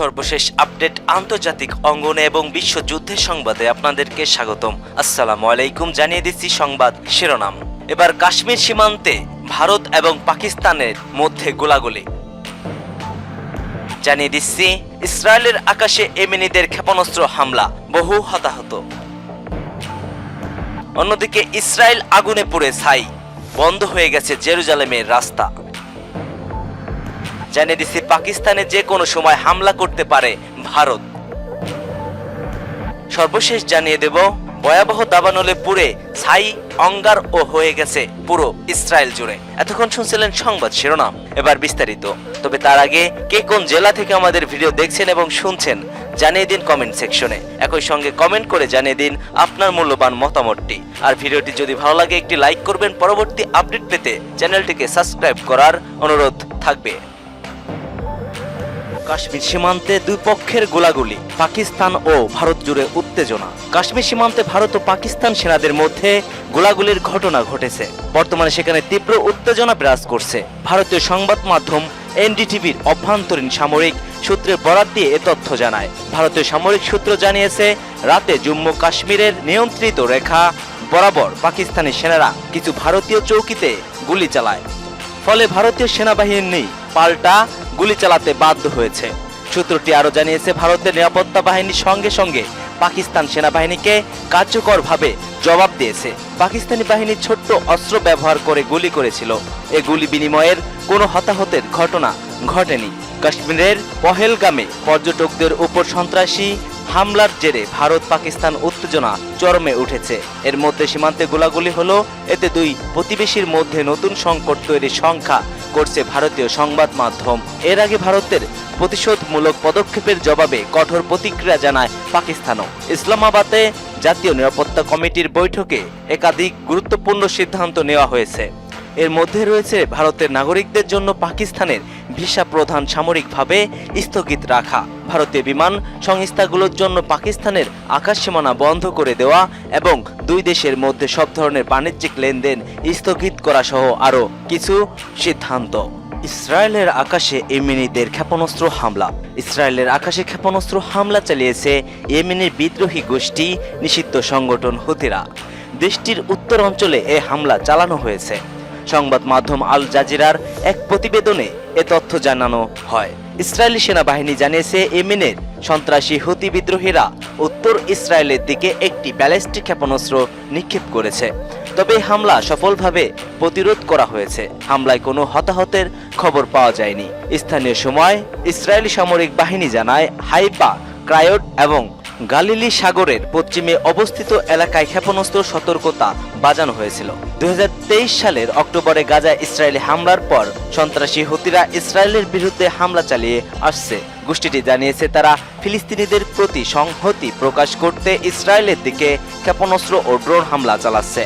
সর্বশেষ আপডেট আন্তর্জাতিক অঙ্গনে এবং বিশ্বযুদ্ধের সংবাদে আপনাদেরকে স্বাগতম। আসসালামু আলাইকুম, জানিয়ে দিচ্ছি সংবাদ শিরোনাম। এবার কাশ্মীর সীমান্তে ভারত এবং পাকিস্তানের মধ্যে গোলাগুলি। জানিয়ে দিচ্ছি, ইসরায়েলের আকাশে এমিনিদের ক্ষেপণাস্ত্র হামলা, বহু হতাহত। অন্যদিকে ইসরায়েল আগুনে পুড়ে ছাই, বন্ধ হয়ে গেছে জেরুজালেমের রাস্তা। জানিয়ে দিচ্ছি পাকিস্তানে যে কোনো সময় হামলা করতে পারে ভারত। সর্বশেষ জানিয়ে দেব, ভয়াবহ দাবানলে পুড়ে ছাই অঙ্গার ও হয়ে গেছে পুরো ইসরায়েল জুড়ে। এতক্ষণ শুনছিলেন সংবাদ শিরোনাম। এবার বিস্তারিত। তবে তার আগে, কে কোন জেলা থেকে আমাদের ভিডিও দেখছেন এবং শুনছেন, জানিয়ে দিন কমেন্ট সেকশনে। একই সঙ্গে কমেন্ট করে জানিয়ে দিন আপনার মূল্যবান মতামতটি। আর ভিডিওটি যদি ভালো লাগে, একটি লাইক করবেন। পরবর্তী আপডেট পেতে চ্যানেলটিকে সাবস্ক্রাইব করার অনুরোধ থাকবে। কাশ্মীর সীমান্তে দুই পক্ষের গোলাগুলি, পাকিস্তান ও ভারত জুড়ে উত্তেজনা। কাশ্মীর সীমান্তে ভারত ও পাকিস্তান সেনাদের মধ্যে গোলাগুলির ঘটনা ঘটেছে। বর্তমানে সেখানে তীব্র উত্তেজনা বিরাজ করছে। ভারতীয় সংবাদ মাধ্যম এনডিটিভির অভ্যন্তরীণ সামরিক সূত্রের বরাত দিয়ে এ তথ্য জানায়। ভারতীয় সামরিক সূত্র জানিয়েছে, রাতে জম্মু কাশ্মীরের নিয়ন্ত্রিত রেখা বরাবর পাকিস্তানি সেনারা কিছু ভারতীয় চৌকিতে গুলি চালায়। ফলে ভারতীয় সেনাবাহিনী পাল্টা গুলি চালাতে বাধ্য হয়েছে। সূত্রটি আরও জানিয়েছে, ভারতের নিরাপত্তা বাহিনীর সঙ্গে সঙ্গে পাকিস্তান সেনাবাহিনীকে কার্যকরভাবে জবাব দিয়েছে। পাকিস্তানি বাহিনী ছোট্ট অস্ত্র ব্যবহার করে গুলি করেছিল। এ গুলি বিনিময়ের কোনো হতাহতের ঘটনা ঘটেনি। কাশ্মীরের পহেলগামে পর্যটকদের উপর সন্ত্রাসী হামলার জেরে ভারত পাকিস্তান উত্তেজনা চরমে উঠেছে। এর মধ্যে সীমান্তে গোলাগুলি হলো, এতে দুই প্রতিবেশীর মধ্যে নতুন সংকট তৈরির সংখ্যা করছে ভারতীয় সংবাদ মাধ্যম। এর আগে ভারতের প্রতিশোধমূলক পদক্ষেপের জবাবে কঠোর প্রতিক্রিয়া জানায় পাকিস্তানও। ইসলামাবাদে জাতীয় নিরাপত্তা কমিটির বৈঠকে একাধিক গুরুত্বপূর্ণ সিদ্ধান্ত নেওয়া হয়েছে। এর মধ্যে রয়েছে ভারতের নাগরিকদের জন্য পাকিস্তানের ভিসা প্রধান সামরিকভাবে স্থগিত রাখা। ভারতীয় বিমান সংস্থাগুলোর জন্য পাকিস্তানের আকাশ সীমানা বন্ধ করে দেওয়া এবং দুই দেশের মধ্যে সব ধরনের বাণিজ্যিক লেনদেন স্থগিত করা সহ আরও কিছু সিদ্ধান্ত। ইসরায়েলের আকাশে ইয়েমেনিদের ক্ষেপণাস্ত্র হামলা। ইসরায়েলের আকাশে ক্ষেপণাস্ত্র হামলা চালিয়েছে ইয়েমেনের বিদ্রোহী গোষ্ঠী নিষিদ্ধ সংগঠন হুতিরা। দেশটির উত্তর অঞ্চলে এ হামলা চালানো হয়েছে। সংবাদ মাধ্যম আল জাজিরার এক প্রতিবেদনে এ তথ্য জানানো হয়। ইসরায়েলি সেনাবাহিনী জানিয়েছে ইয়েমেনের সন্ত্রাসী হুতি বিদ্রোহীরা উত্তর ইসরায়েলের দিকে একটি ব্যালিস্টিক ক্ষেপণাস্ত্র নিক্ষেপ করেছে। তবে হামলা সফলভাবে প্রতিরোধ করা হয়েছে। হামলায় কোনো হতাহতের খবর পাওয়া যায়নি। স্থানীয় সময়, ইসরায়েলি সামরিক বাহিনী জানায় হাইপা ক্রায়োট এবং গালিলি সাগরের পশ্চিমে অবস্থিত এলাকায় ক্ষেপণাস্ত্র সতর্কতা বাজানো হয়েছিল। দুই হাজার তেইশ সালের অক্টোবরে গাজা ইসরায়েলি হামলার পর সন্ত্রাসী হতিরা ইসরায়েলের বিরুদ্ধে হামলা চালিয়ে আসছে। গোষ্ঠীটি জানিয়েছে তারা ফিলিস্তিনিদের প্রতি সংহতি প্রকাশ করতে ইসরায়েলের দিকে ক্ষেপণাস্ত্র ও ড্রোন হামলা চালাচ্ছে।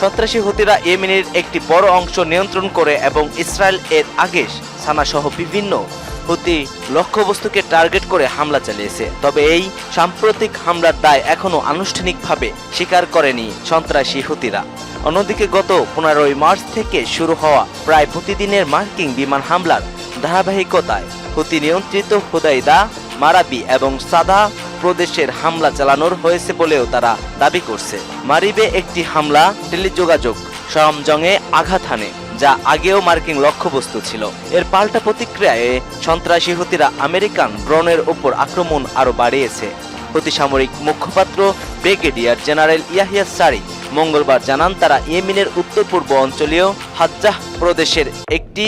সন্ত্রাসী হুতিরা ইয়েমেনের একটি বড় অংশ নিয়ন্ত্রণ করে এবং ইসরায়েল এর আগে সানাসহ বিভিন্ন হুতি লক্ষ্যবস্তুকে টার্গেট করে হামলা চালিয়েছে। তবে এই সাম্প্রতিক হামলার দায় এখনও আনুষ্ঠানিকভাবে স্বীকার করেনি সন্ত্রাসী হুতিরা। অন্যদিকে গত পনেরোই মার্চ থেকে শুরু হওয়া প্রায় প্রতিদিনের মার্কিং বিমান হামলার ধারাবাহিকতায় হুতি নিয়ন্ত্রিত হুদাইদা, মারাবি এবং সাদা প্রদেশের হামলা চালানোর হয়েছে বলেও তারা দাবি করছে। মারিবে একটি হামলা, টেলিযোগাযোগ সরঞ্জঙে আঘাত হানে, যা আগেও মার্কিন লক্ষ্যবস্তু ছিল। এর পাল্টা প্রতিক্রিয়ায় সন্ত্রাসী হুতিরা আমেরিকান ড্রোনের ওপর আক্রমণ আরও বাড়িয়েছে। প্রতিসামরিক সামরিক মুখপাত্র ব্রিগেডিয়ার জেনারেল ইয়াহিয়া সারি মঙ্গলবার জানান, তারা ইয়েমেনের উত্তর পূর্ব অঞ্চলীয় হাজ্জাহ প্রদেশের একটি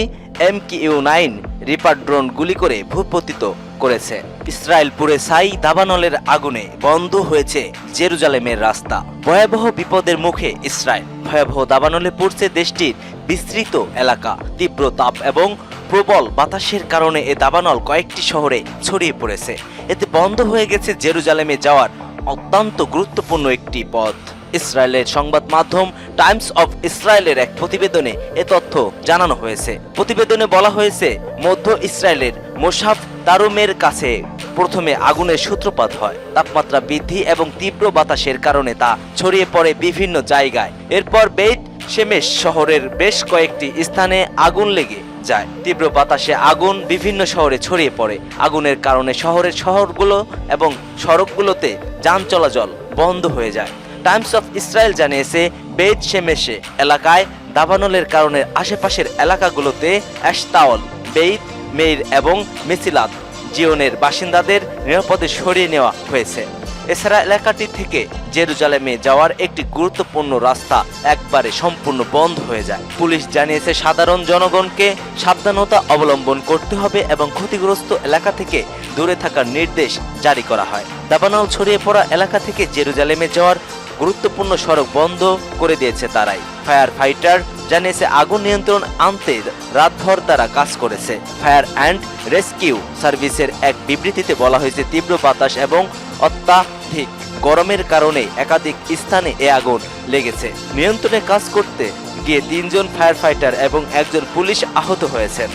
M Q nine Reaper drone গুলি করে ভূপতিত করেছে। ইসরায়েল পুরে সাই দাবানলের আগুনে বন্ধ হয়েছে জেরুজালেমের রাস্তা। ভয়াবহ বিপদের মুখে ইসরায়েল। ভয়াবহ দাবানলে পড়ছে দেশটির বিস্তৃত এলাকা। তীব্র তাপ এবং প্রবল বাতাসের কারণে এ দাবানল কয়েকটি শহরে ছড়িয়ে পড়েছে। এতে বন্ধ হয়ে গেছে জেরুজালেমে যাওয়ার অত্যন্ত গুরুত্বপূর্ণ একটি পথ। ইসরায়েলের সংবাদ মাধ্যম টাইমস অফ ইসরায়েলের এক প্রতিবেদনে এ তথ্য জানানো হয়েছে। প্রতিবেদনে বলা হয়েছে, মধ্য ইসরায়েলের মোসাফ তারুমের কাছে প্রথমে আগুনের সূত্রপাত হয়। তাপমাত্রা বৃদ্ধি এবং তীব্র বাতাসের কারণে তা ছড়িয়ে পড়ে বিভিন্ন জায়গায়। এরপর বেইট শেমেশ শহরের বেশ কয়েকটি স্থানে আগুন লেগে যায়। তীব্র বাতাসে আগুন বিভিন্ন শহরে ছড়িয়ে পড়ে। আগুনের কারণে শহরের শহরগুলো এবং সড়কগুলোতে যান চলাচল বন্ধ হয়ে যায়। টাইমস অফ ইসরায়েল জানিয়েছে, বেদ শেমেশে এলাকায় দাবানলের কারণে আশেপাশের এলাকাগুলোতে অ্যাশতাওল বেইত, মেইর এবং মেসিলাত জিওনের বাসিন্দাদের নিরাপদে সরিয়ে নেওয়া হয়েছে। এছাড়া এলাকাটি থেকে জেরুজালেমে যাওয়ার একটি গুরুত্বপূর্ণ রাস্তা একবারে সম্পূর্ণ বন্ধ হয়ে যায়। পুলিশ জানিয়েছে, সাধারণ জনগণকে সাবধানতা অবলম্বন করতে হবে এবং ক্ষতিগ্রস্ত এলাকা থেকে দূরে থাকার নির্দেশ জারি করা হয়। দাবানল ছড়িয়ে পড়া এলাকা থেকে জেরুজালেমে যাওয়ার গুরুত্বপূর্ণ সড়ক বন্ধ করে দিয়েছে তারাই। ফায়ার ফাইটার জানিয়েছে, আগুন নিয়ন্ত্রণ আনতে রাতভর তারা কাজ করেছে। ফায়ার অ্যান্ড রেস্কিউ সার্ভিসের এক বিবৃতিতে বলা হয়েছে, তীব্র বাতাস এবং অত্যাধিক গরমের কারণে একাধিক স্থানে এ আগুন লেগেছে। নিয়ন্ত্রণে কাজ করতে গিয়ে তিনজন ফায়ার ফাইটার এবং একজন পুলিশ আহত হয়েছেন।